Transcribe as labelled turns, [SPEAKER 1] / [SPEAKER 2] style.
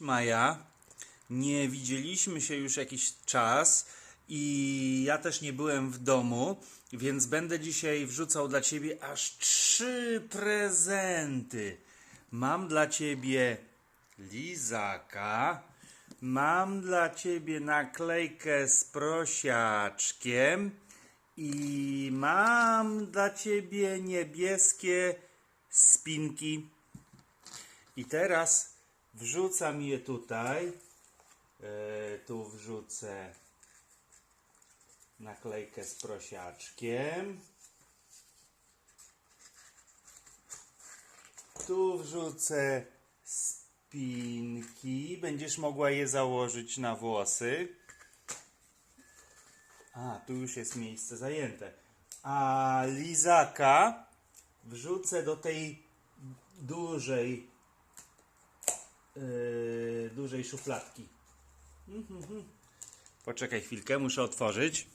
[SPEAKER 1] Maja, nie widzieliśmy się już jakiś czas i ja też nie byłem w domu, więc będę dzisiaj wrzucał dla ciebie aż trzy prezenty. Mam dla ciebie lizaka, mam dla ciebie naklejkę z prosiaczkiem i mam dla ciebie niebieskie spinki. I teraz wrzucam je tutaj. E, tu wrzucę naklejkę z prosiaczkiem. Tu wrzucę spinki. Będziesz mogła je założyć na włosy. A, tu już jest miejsce zajęte. A lizaka wrzucę do tej dużej yy, dużej szufladki. Poczekaj chwilkę, muszę otworzyć.